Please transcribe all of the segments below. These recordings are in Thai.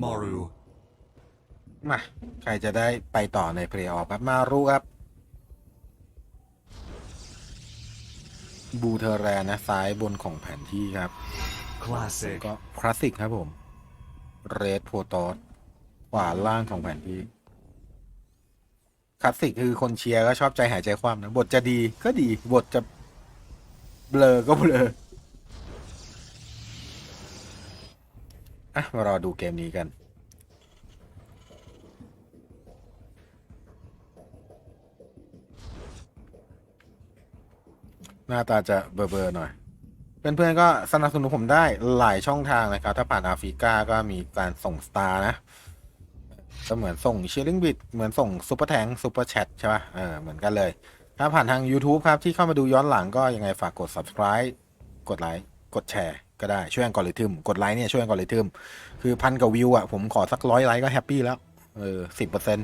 Maru. มาใครจะได้ไปต่อในเพลย์ออฟครับมารู้ครับ บูเทอร์แรนนะซ้ายบนของแผนที่ครับ Classic. ก็คลาสสิกครับผมเรดโพตอสขวาล่างของแผนที่คลาสสิกคือคนเชียร์ก็ชอบใจหายใจความนะ บทจะดีก็ดี บทจะเบลอก็เบลอ อะมารอดูเกมนี้กัน หน้าตาจะเบลอๆหน่อย เพื่อนๆก็สนับสนุนผมได้หลายช่องทางนะครับ ถ้าผ่านอาฟริกาก็มีการส่งสตาร์นะก็เหมือนส่งเชียร์ลิงบิดเหมือนส่งซุปเปอร์แทงซุปเปอร์แชทใช่ป่ะเออเหมือนกันเลย ถ้าผ่านทาง YouTube ครับ ที่เข้ามาดูย้อนหลังก็ยังไงฝากกด subscribe กดไลค์กดแชร์ ก็ได้ช่วยอัลกอริทึมกดไลค์เนี่ยช่วยอัลกอริทึมคือพันกับวิวอะผมขอสักร้อยไลค์ก็แฮปปี้แล้วเออสิบเปอร์เซ็น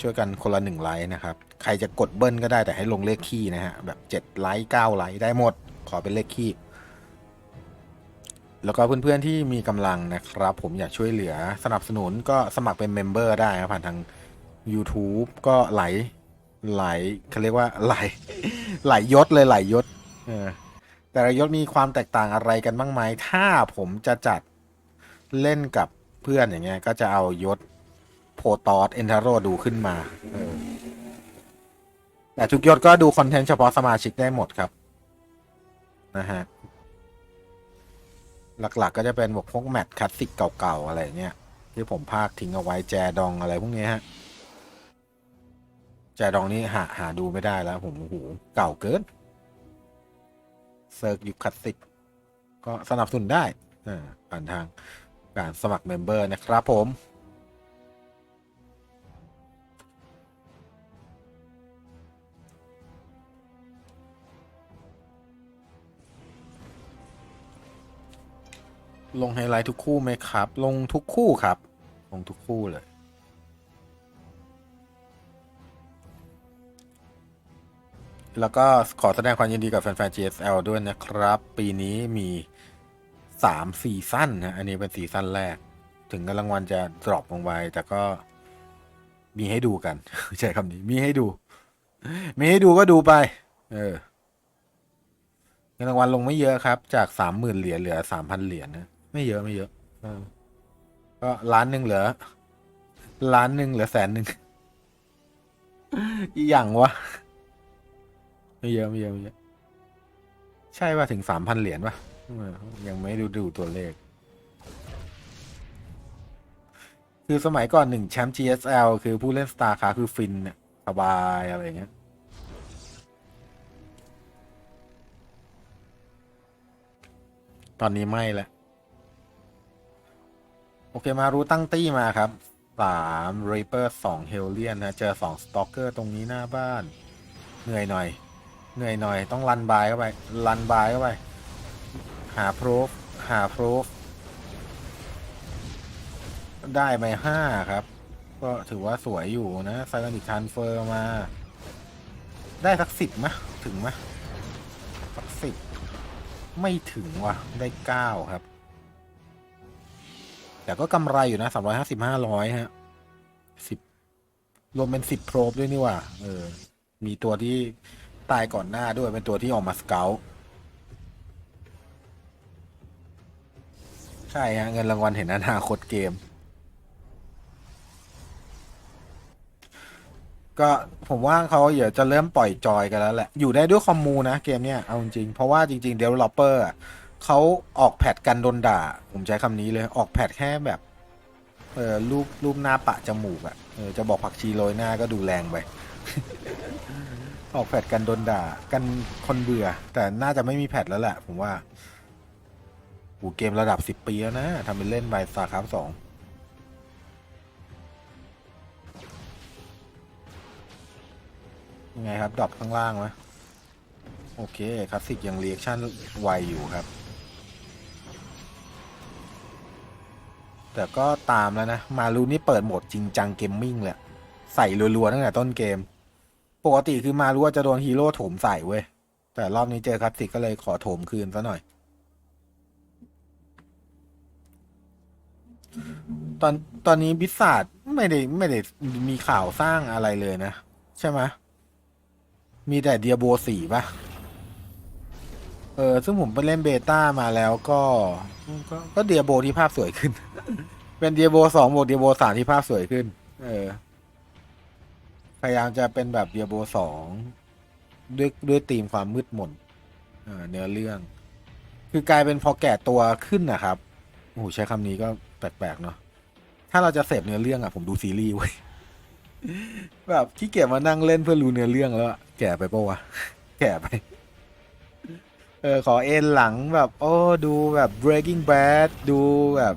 ช่วยกันคนละหนึ่งไลค์นะครับ ใครจะกดเบิ้ลก็ได้แต่ให้ลงเลขคี่นะฮะ แบบเจ็ดไลค์เก้าไลค์ได้หมด ขอเป็นเลขคี่แล้วก็เพื่อนๆที่มีกำลังนะครับ ผมอยากช่วยเหลือสนับสนุนก็สมัครเป็นเมมเบอร์ได้ครับผ่านทาง YouTube ก็ไหลไหลเขาเรียกว่าไหลไหลยศเลยไหลยศเออ แต่ละยศมีความแตกต่างอะไรกันบ้างไหมถ้าผมจะจัดเล่นกับเพื่อนอย่างเงี้ย ก็จะเอายศโพตอสเอนทาโรดูขึ้นมาแต่ทุกยศก็ดูคอนเทนต์เฉพาะสมาชิกได้หมดครับ นะฮะ หลักๆก็จะเป็นพวกพวกแมตช์คลาสสิกเก่าๆ อะไรเงี้ย ที่ผมพากทิ้งเอาไว้แจดองอะไรพวกนี้ฮะ แจดองนี่หาหาดูไม่ได้แล้ว ผมโอ้โหเก่าเกิน เซิร์กยุคคลาสสิกก็สนับสนุนได้อ่าผ่านทางการสมัครเมมเบอร์นะครับผมลงไฮไลท์ทุกคู่ไหมครับ ลงทุกคู่ครับ ลงทุกคู่เลย แล้วก็ขอแสดงความยินดีกับแฟนๆ GSL ด้วยนะครับ ปีนี้มีสามซีซั่นนะอันนี้เป็นซีซั่นแรก ถึงรางวัลจะดรอปลงไปแต่ก็มีให้ดูกัน ใช้คำนี้ มีให้ดู มีให้ดูก็ดูไป เออเงินรางวัลลงไม่เยอะครับ จากสามหมื่นเหรียญเหลือสามพันเหรียญนะไม่เยอะไม่เยอะก็ล้านหนึ่งเหลือล้านหนึ่งเหลือแสนหนึ่งอีหยังวะ ไม่เยอะไม่เยอะไม่เยอะใช่ว่าถึงสามพันเหรียญปะยังไม่ดูดูตัวเลข คือสมัยก่อนหนึ่งแชมป์ GSL คือผู้เล่นสตาร์คาคือฟินเนี่ยสบายอะไรเงี้ยตอนนี้ไม่แล้วโอเคมารู้ตั้งตี้มาครับสามเรเปอร์สองเฮลเลียนนะ เจอสองสตอกเกอร์ตรงนี้หน้าบ้าน เหนื่อยหน่อย เหนื่อยหน่อยต้องรันบายเข้าไปรันบายเข้าไป หาโพรฟหาโพรฟได้ไปห้าครับ ก็ถือว่าสวยอยู่นะไซรันิกทานเฟอร์มา ได้สักสิบมะถึงมะสักสิบไม่ถึงว่ะ ได้เก้าครับ แต่ก็กำไรอยู่นะสามร้อยห้าสิบห้าร้อยฮะสิบรวมเป็นสิบโพรบด้วยนี่ว่าเออ มีตัวที่ ตายก่อนหน้าด้วยเป็นตัวที่ออกมาสเกลใช่ฮะเงินรางวัลเห็นอนาคตเกม ก็ผมว่าเขาเดี๋ยวจะเริ่มปล่อยจอยกันแล้วแหละ อยู่ได้ด้วยคอมมูนะเกมเนี้ยเอาจริงเพราะว่าจริงๆ developer อะเขาออกแพทกันโดนด่า ผมใช้คำนี้เลยออกแพทแค่แบบเออรูปรูปหน้าปะจมูกอะเออจะบอกผักชีโรยหน้าก็ดูแรงไป ออกแพทกันโดนด่า กันคนเบื่อ แต่น่าจะไม่มีแพทแล้วแหละ ผมว่าโหเกมระดับสิบปีแล้วนะทำเป็นเล่นไปสาครับสองยังไงครับดรอปข้างล่างไหมโอเคคลาสสิกยังเรียกชั่นไวอยู่ครับ แต่ก็ตามแล้วนะ มารูนี่เปิดโหมดจริงจังเกมมิ่งเลยใส่รัวๆตั้งแต่ต้นเกม ปกติคือมารู้ว่าจะโดนฮีโร่โถมใส่เว้ย แต่รอบนี้เจอคลาสสิกก็เลยขอโถมคืนซะหน่อย ตอนตอนนี้บิสซาดไม่ได้ไม่ได้มีข่าวสร้างอะไรเลยนะ ใช่ไหมมีแต่เดียโบสี่ปะเออ ซึ่งผมไปเล่นเบต้ามาแล้วก็ก็ก็เดียโบที่ภาพสวยขึ้น เป็นเดียโบสองบวกเดียโบสามที่ภาพสวยขึ้น เออ พยายามจะเป็นแบบเดียโบสองด้วยด้วยธีมความมืดมนเนื้อเรื่อง คือกลายเป็นพอแก่ตัวขึ้นนะครับโอ้โหใช้คำนี้ก็แปลกๆเนาะถ้าเราจะเสพเนื้อเรื่องอะผมดูซีรีส์เว้ยแบบขี้เกียจมานั่งเล่นเพื่อรู้เนื้อเรื่องแล้วแก่ไปปะวะแก่ไป เออขอเอ็นหลังแบบโอ้ดูแบบ breaking bad ดูแบบ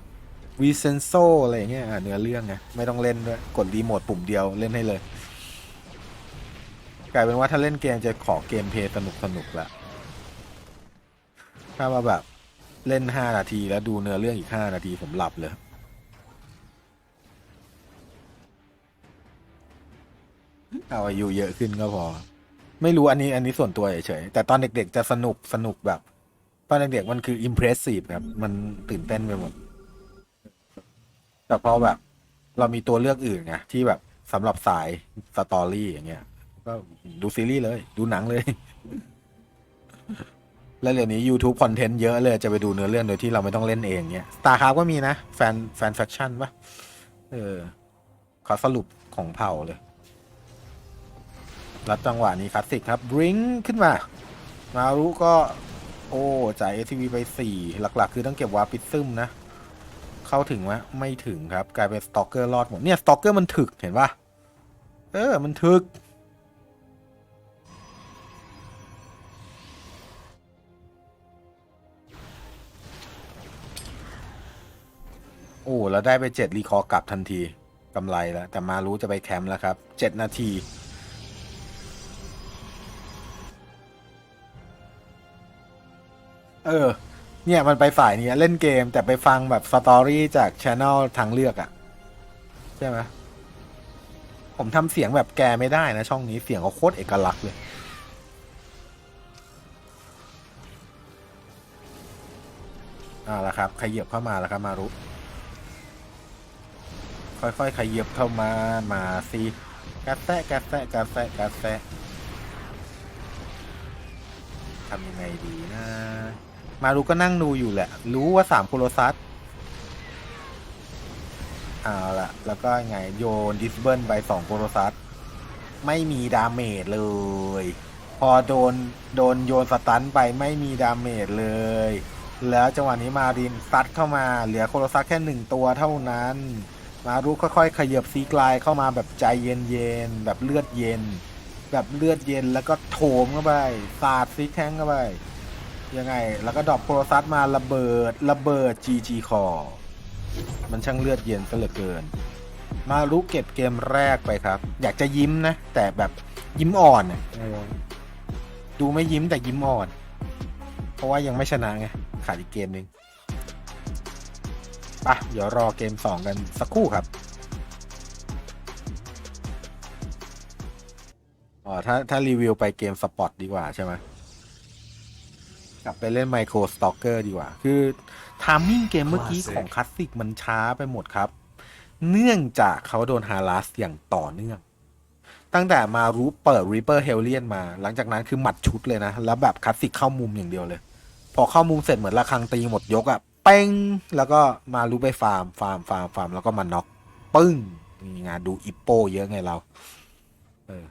v i c e n z o อะไรเงี้ยเนื้อเรื่องไงไม่ต้องเล่นด้วย กดรีโมทปุ่มเดียวเล่นให้เลย กลายเป็นว่าถ้าเล่นเกมจะขอเกมเพย์สนุกสนุกละถ้ามาแบบเล่นห้านาทีแล้วดูเนื้อเรื่องอีกห้านาทีผมหลับเลยเอาอายุเยอะขึ้นก็พอ ไม่รู้อันนี้อันนี้ส่วนตัวเฉยๆแต่ตอนเด็กๆจะสนุกสนุกแบบ ตอนเด็กๆมันคืออิมเพรสซีฟครับมันตื่นเต้นไปหมด แต่พอแบบ เรามีตัวเลือกอื่นไงที่แบบสำหรับสายสตอรี่อย่างเงี้ย ก็ดูซีรีส์เลย ดูหนังเลย แล้วเดี๋ยวนี้ YouTube คอนเทนต์เยอะเลย จะไปดูเนื้อเรื่องโดยที่เราไม่ต้องเล่นเองเนี้ย StarCraft ก็มีนะ แฟนแฟนแฟคชั่นปะเออเขาสรุปของเผ่าเลย รับจังหวะนี้คลาสสิกครับบริงขึ้นมา มารุก็ โอ้จ่าย ATV ไป4หลัก ๆ คือต้องเก็บวาปิดซึมนะ เข้าถึงไหมไม่ถึงครับ กลายเป็นสตอกเกอร์รอดหมดเนี่ยสตอกเกอร์มันถึกเห็นปะเออ มันถึก โอ้แล้วได้ไปเจ็ดรีคอร์กลับทันทีกำไรแล้ว แต่มารู้จะไปแคมป์แล้วครับเจ็ดนาทีเออ เนี่ยมันไปฝ่ายนี้เล่นเกมแต่ไปฟังแบบสตอรี่จากช anel ทางเลือกอะใช่ไหมผมทำเสียงแบบแกไม่ได้นะ ช่องนี้เสียงเขาโคตรเอกลักษณ์เลย อ่าละครับขยับเข้ามาแล้วครับ มารุ ค่อยๆขยับเข้ามา มาสิกระแทะกระแทะกระแทะกระแทะทำยังไงดีนะ มารุก็นั่งดูอยู่แหละ รู้ว่าสามโคโลซัสเอาละแล้วก็ไงโยนดิสเบิลไปสองโคโลซัสไม่มีดาเมจเลย พอโดนโดนโยนสตันไปไม่มีดาเมจเลย แล้วจังหวะนี้มารินซัดเข้ามาเหลือโคโลซัสแค่หนึ่งตัวเท่านั้น มารุค่อยๆขยับซีกลายเข้ามาแบบใจเย็นๆแบบเลือดเย็น แบบเลือดเย็นแล้วก็โถมเข้าไปสาดซีแข้งเข้าไปยังไง แล้วก็ดรอปโครซัสมาระเบิดระเบิด GG คอมันช่างเลือดเย็นซะเหลือเกิน มารุเก็บเกมแรกไปครับ อยากจะยิ้มนะ แต่แบบยิ้มอ่อนดูไม่ยิ้มแต่ยิ้มอ่อน เพราะว่ายังไม่ชนะไงขาดอีกเกมหนึ่ง ปะเดี๋ยวรอเกมสองกันสักครู่ครับอ๋อถ้าถ้ารีวิวไปเกมสปอตดีกว่าใช่ไหมกลับไปเล่นไมโครสตอกเกอร์ดีกว่า คือทามมิ่งเกมเมื่อกี้ของคลาสสิกมันช้าไปหมดครับ เนื่องจากเขาโดนฮารัสอย่างต่อเนื่อง ตั้งแต่มารู้เปิด Reaper h e l l i o n มา หลังจากนั้นคือหมัดชุดเลยนะ แล้วแบบคลาสสิกเข้ามุมอย่างเดียวเลย พอเข้ามุมเสร็จเหมือนระฆังตีหมดยกอะ เป้งแล้วก็มารู้ไปฟาร์มฟาร์มฟาร์มฟาร์มแล้วก็มาน็อกปึ้งนี่ไงดูอิปโปเยอะไงเรา เออ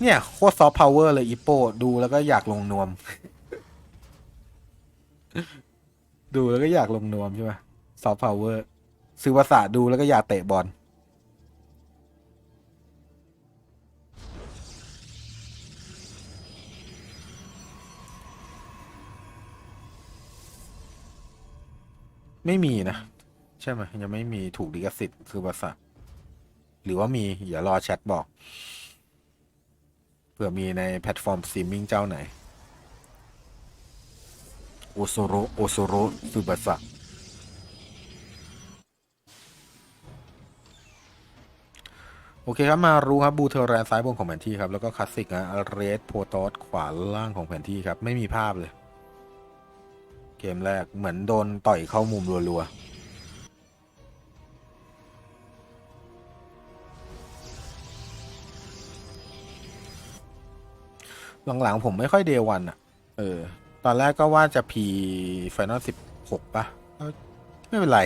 เนี่ยโคตรซอฟต์พาวเวอร์เลยอีโปดูแล้วก็อยากลงนวม ดูแล้วก็อยากลงนวมใช่ไหมซอฟต์พาวเวอร์ซื้อภาษาดูแล้วก็อยากเตะบอล ไม่มีนะ ใช่ไหมยังไม่มีถูกลิขสิทธิ์คือภาษาหรือว่ามีอย่ารอแชทบอกเผื่อมีในแพลตฟอร์มสตรีมมิ่งเจ้าไหนโอโซโรโอโซโรซูบาสะโอเคครับ มารู้ครับบูเทอร์แรนซ้ายบนของแผนที่ครับ แล้วก็คลาสสิกนะเรสโพตอสขวาล่างของแผนที่ครับ ไม่มีภาพเลย เกมแรกเหมือนโดนต่อยเข้ามุมรัวๆหลังๆผมไม่ค่อยเดวันอะ เออ ตอนแรกก็ว่าจะพีไฟนอลสิบหกปะ ไม่เป็นไร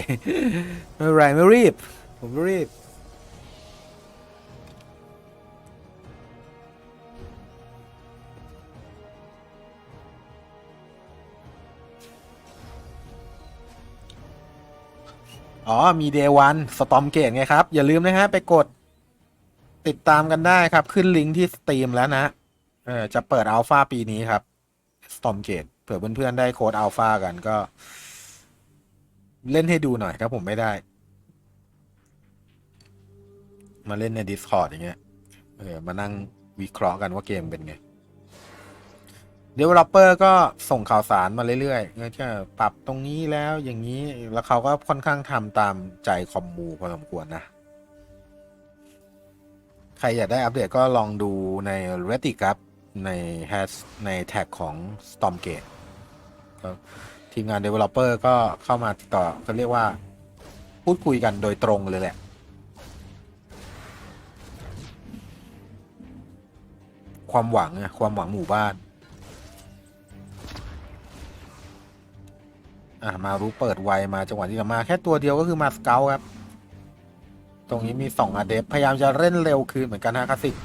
ไม่เป็นไร ไม่รีบ ผมไม่รีบ อ๋อ มีเดวันสตอมเกตไงครับ อย่าลืมนะฮะ ไปกดติดตามกันได้ครับ ขึ้นลิงก์ที่สตรีมแล้วนะ เออจะเปิดอัลฟาปีนี้ครับ Stormgate เผื่อเพื่อนๆได้โค้ดอัลฟากันก็ เล่นให้ดูหน่อยถ้าผมไม่ได้ มาเล่นใน Discord อย่างเงี้ย เออ มานั่งวิเคราะห์กันว่าเกมเป็นไง Developer ก็ส่งข่าวสารมาเรื่อยๆก็จะปรับตรงนี้แล้วอย่างนี้แล้วเขาก็ค่อนข้างทำตามใจคอมมูพอสมควรนะ ใครอยากได้อัปเดตก็ลองดูใน Reddit ครับ ในแฮชในแท็กของ Stormgate ทีมงาน Developer ก็เข้ามาติดต่อก็เรียกว่า พูดคุยกันโดยตรงเลยแหละความหวังอะความหวังหมู่บ้าน อะมารู้เปิดไวมาจังหวะที่จะมาแค่ตัวเดียวก็คือมาสเกลครับ ตรงนี้มีสองอเดฟพยายามจะเล่นเร็วคืนเหมือนกันนะคาสิก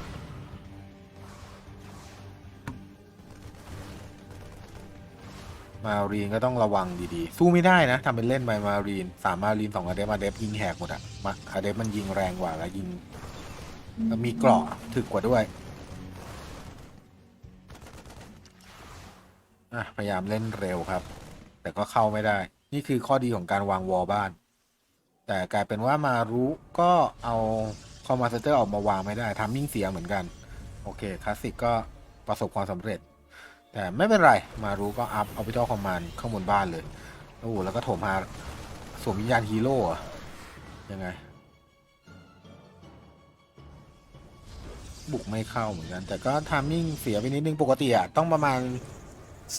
มารีนก็ต้องระวังดีๆ สู้ไม่ได้นะทำเป็นเล่นไปมารีนสามมารีนสองอเดฟอเดฟยิงแหกหมดอะมาอเดฟมันยิงแรงกว่าแล้วยิงมีเกราะถึกกว่าด้วยอะพยายามเล่นเร็วครับ แต่ก็เข้าไม่ได้ นี่คือข้อดีของการวางวอลบ้าน แต่กลายเป็นว่ามารู้ก็เอาคอมมาสเตอร์ออกมาวางไม่ได้ทามมิ่งเสียเหมือนกัน โอเคคลาสสิกก็ประสบความสำเร็จ แต่ไม่เป็นไรมารู้ก็อัพเอาไปจอคอมมานข้างบนบ้านเลยโอ้โหแล้วก็โถมมาสวมวิญญาณฮีโร่อะยังไง บุกไม่เข้าเหมือนกัน แต่ก็ทามมิ่งเสียไปนิดนึงปกติอะต้องประมาณ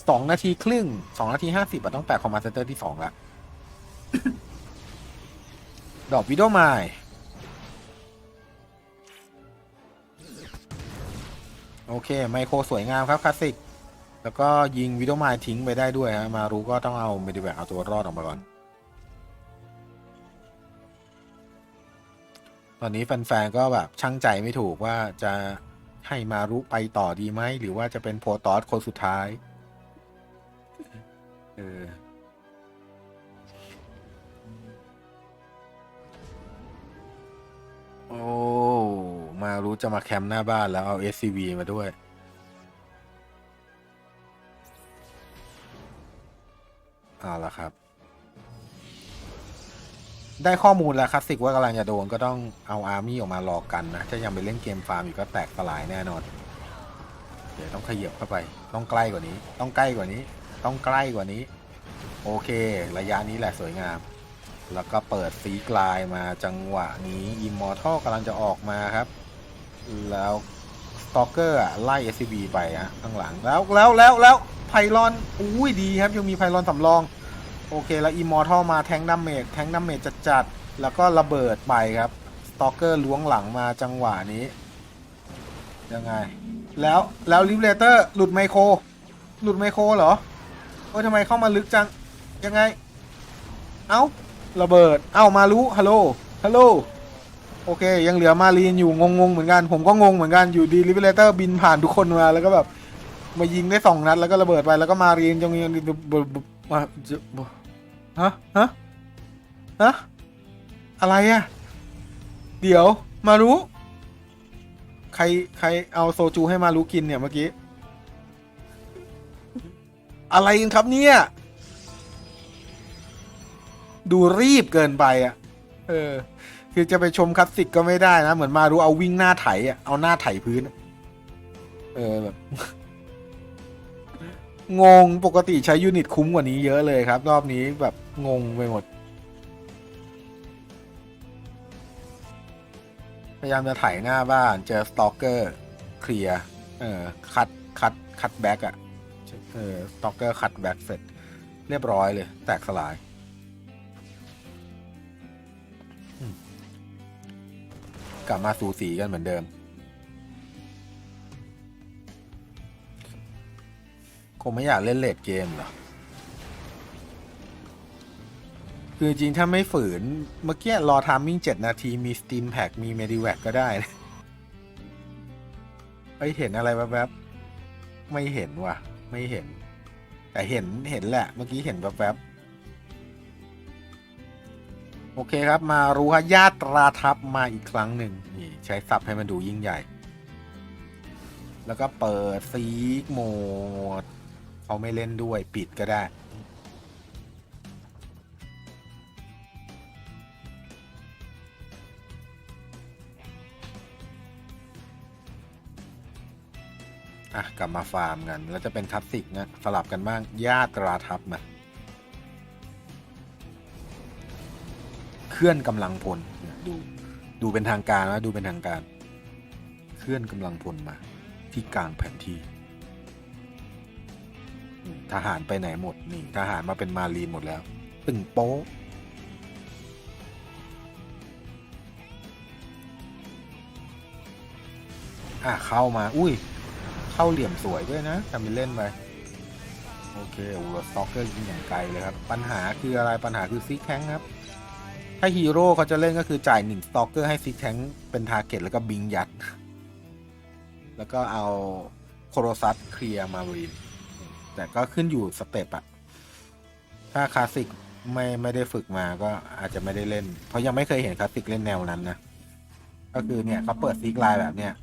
สองนาทีครึ่งสองนาทีห้าสิบอะต้องแปะคอมมานเซนเตอร์ที่สองละดอกวิดโอไมล์โอเค ไมโครสวยงามครับคลาสสิก แล้วก็ยิงวิดโอไมล์ทิ้งไปได้ด้วยฮะมารู้ก็ต้องเอาเมดิแบกเอาตัวรอดออกมาก่อน ตอนนี้แฟนๆก็แบบช่างใจไม่ถูกว่าจะให้มารู้ไปต่อดีไหม หรือว่าจะเป็นโพตอสคนสุดท้าย เออโอ้ มารู้จะมาแคมป์หน้าบ้านแล้วเอา SCV มาด้วย เอาละครับ ได้ข้อมูลแล้วคลาสสิกว่ากำลังจะโดนก็ต้องเอาอาร์มี่ออกมารอกันนะ ถ้ายังไปเล่นเกมฟาร์มอยู่ก็แตกสลายแน่นอน เดี๋ยวต้องขยับเข้าไป ต้องใกล้กว่านี้ ต้องใกล้กว่านี้ ต้องใกล้กว่านี้ โอเค ระยะนี้แหละสวยงาม แล้วก็เปิดฟีกลายมาจังหวะนี้อิมมอร์ทัลกำลังจะออกมาครับ แล้วสตอกเกอร์ไล่ SCB ไปฮะข้างหลังแล้วแล้วแล้วแล้วไพลอนอุ้ยดีครับยังมีไพลอนสำรอง โอเคแล้วอิมมอร์ทัลมาแทงดัมเมจแทงดัมเมจจัดๆแล้วก็ระเบิดไปครับสตอกเกอร์ล้วงหลังมาจังหวะนี้ยังไง แล้วแล้วลิเวเลเตอร์หลุดไมโคร หลุดไมโครเหรอ โอ้ยทำไมเข้ามาลึกจัง ยังไง เอ้า ระเบิด เอ้า มารู้ ฮัลโหล ฮัลโหล โอเค ยังเหลือมารีนอยู่ งงๆ เหมือนกัน ผมก็งงเหมือนกัน อยู่ดีลิเวเลเตอร์บินผ่านทุกคนมา แล้วก็แบบ มายิงได้สองนัด แล้วก็ระเบิดไป แล้วก็มารีนจงยังมาฮะ ฮะ ฮะ อะไรอะเดี๋ยว มารู้ ใคร ใครเอาโซจูให้มารู้กินเนี่ยเมื่อกี้ อะไรกันครับเนี่ย ดูรีบเกินไปอะ เออ คือจะไปชมคลาสสิกก็ไม่ได้นะ เหมือนมารู้เอาวิ่งหน้าไถอะ เอาหน้าไถพื้นอะเออแบบงงปกติใช้ยูนิตคุ้มกว่านี้เยอะเลยครับ รอบนี้แบบงงไปหมด พยายามจะไถหน้าบ้าน เจอสตอกเกอร์ เคลียร์ เออ คัด คัด คัดแบ็กอะ เออสตอกเกอร์คัดแบ็กเสร็จ เรียบร้อยเลย แตกสลาย กลับมาสูสีกันเหมือนเดิม คงไม่อยากเล่นเลดเกมเหรอ คือจริงถ้าไม่ฝืน เมื่อกี้รอทามมิ่งเจ็ดนาที มีสตีมแพ็กมีเมดิแวกก็ได้นะไปเห็นอะไรแวบๆไม่เห็นว่ะ ไม่เห็น แต่เห็นเห็นแหละ เมื่อกี้เห็นแวบๆ โอเคครับมารู้ฮะญาตราทัพมาอีกครั้งหนึ่งนี่ใช้ศัพท์ให้มันดูยิ่งใหญ่ แล้วก็เปิดซีกโหมดเขาไม่เล่นด้วยปิดก็ได้ อะกลับมาฟาร์มกัน แล้วจะเป็นคลาสสิกนะ สลับกันบ้างญาตราทัพมา เคลื่อนกำลังพลดู ดูเป็นทางการนะ ดูเป็นทางการ เคลื่อนกำลังพลมา ที่กลางแผนที่ ทหารไปไหนหมด นี่ ทหารมาเป็นมารีนหมดแล้ว ตึงโป๊ะอะเข้ามา อุ้ย เข้าเหลี่ยมสวยด้วยนะทำเป็นเล่นไปโอเคโอ้โหสต็อกเกอร์ยิงอย่างไกลเลยครับ ปัญหาคืออะไรปัญหาคือซิกแทงครับ ถ้าฮีโร่เขาจะเล่นก็คือจ่ายหนึ่งสต็อกเกอร์ให้ซิกแทงเป็นทาร์เก็ตแล้วก็บิงยัด แล้วก็เอาโคโรซัสเคลียร์มารีนแต่ก็ขึ้นอยู่สเต็ปอะถ้าคลาสสิกไม่ไม่ได้ฝึกมาก็อาจจะไม่ได้เล่น เพราะยังไม่เคยเห็นคลาสสิกเล่นแนวนั้นนะ ก็คือเนี่ยเขาเปิดซิกไลน์แบบเนี้ย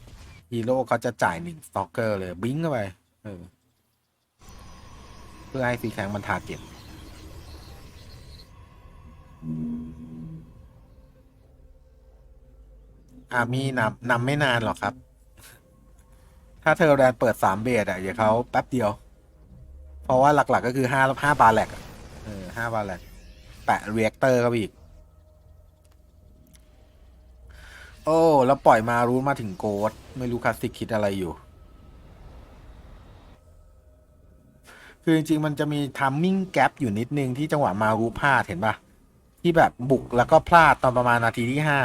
ฮีโร่เขาจะจ่ายหนึ่งสต็อกเกอร์เลยบิงเข้าไปเออเพื่อให้ซีแคงมันทาเก็ตอามีนำนำไม่นานหรอกครับ ถ้าเธอแรนเปิดสามเบสอะอย่าเขาแป๊บเดียว เพราะว่าหลัก ๆ ก็คือห้าห้าบาแลกเออห้าบาแลกแปะเรียกเตอร์เข้าไปอีก โอ้ แล้วปล่อยมารู้มาถึงโกดไม่รู้คลาสสิกคิดอะไรอยู่ คือจริงๆ มันจะมีทัมมิ่งแก p อยู่นิดนึงที่จังหวะมารู้พลาดเห็นปะที่แบบบุกแล้วก็พลาดตอนประมาณนาทีที่ห้า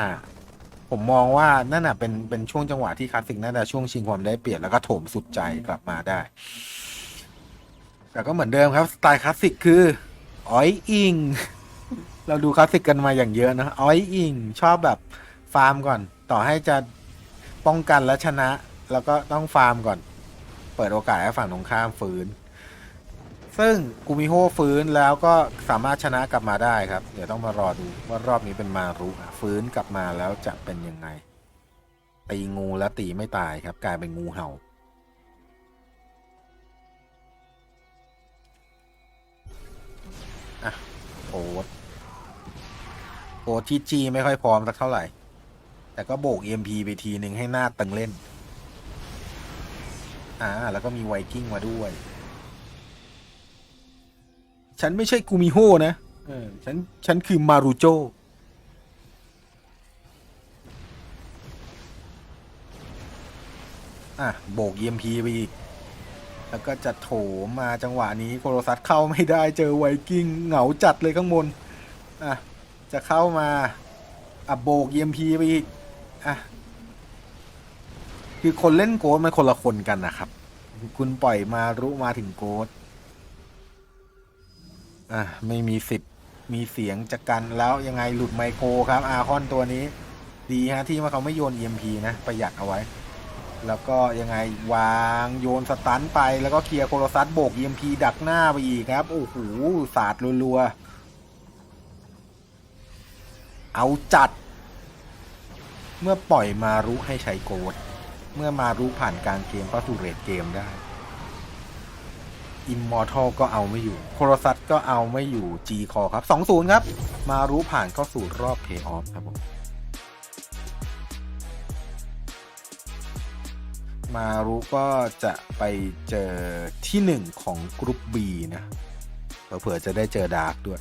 ผมมองว่านั่นน่ะเป็นเป็นช่วงจังหวะที่คลาสสิกน่าจะช่วงชิงความได้เปรียบแล้วก็โถมสุดใจกลับมาได้ แต่ก็เหมือนเดิมครับสไตล์คลาสสิกคืออ้อยอิง เราดูคลาสสิกกันมาอย่างเยอะนะอ้อยอิง ชอบแบบ ฟาร์มก่อน ต่อให้จะป้องกันและชนะ แล้วก็ต้องฟาร์มก่อน เปิดโอกาสให้ฝั่งตรงข้ามฟื้น ซึ่งกูมิโฮฟื้นแล้วก็สามารถชนะกลับมาได้ครับ เดี๋ยวต้องมารอดูว่ารอบนี้เป็นมารุฟื้นกลับมาแล้วจะเป็นยังไง ตีงูแล้วตีไม่ตายครับ กลายเป็นงูเห่าอะโอ๊ตโอ๊ตที่จีไม่ค่อยพร้อมสักเท่าไหร่ แต่ก็โบก EMP ไปทีหนึ่งให้หน้าตึงเล่น อ่า แล้วก็มีไวกิ้งมาด้วย ฉันไม่ใช่กูมิโฮนะเออฉัน ฉันคือมารุโจ อะ โบก EMP ไปอีก แล้วก็จะโถมมาจังหวะนี้โคโรซัสเข้าไม่ได้เจอไวกิ้งเหงาจัดเลยข้างบน อะ จะเข้ามาอะโบก EMP ไปอีก อะคือคนเล่นโกดมันคนละคนกันนะครับ คุณปล่อยมารุมาถึงโกดอะไม่มีสิทธิ์มีเสียงจากกันแล้วยังไงหลุดไมโครครับอาคอนตัวนี้ ดีฮะที่ว่าเขาไม่โยน EMP นะประหยัดเอาไว้ แล้วก็ยังไงวางโยนสตันไปแล้วก็เคลียร์โคโรซัสโบก EMP ดักหน้าไปอีกครับ โอ้โหสาดรัวๆเอาจัด เมื่อปล่อยมารุให้ใช้โกดเมื่อมารุผ่านกลางเกมเข้าสู่เรทเกมได้อิมมอร์ทัลก็เอาไม่อยู่โครซัสก็เอาไม่อยู่ G คอครับ 2-0 ครับ มารุผ่านเข้าสู่รอบเพย์ออฟครับผมมารุก็จะไปเจอที่หนึ่งของกรุ๊ป B นะเผื่อจะได้เจอดาร์กด้วย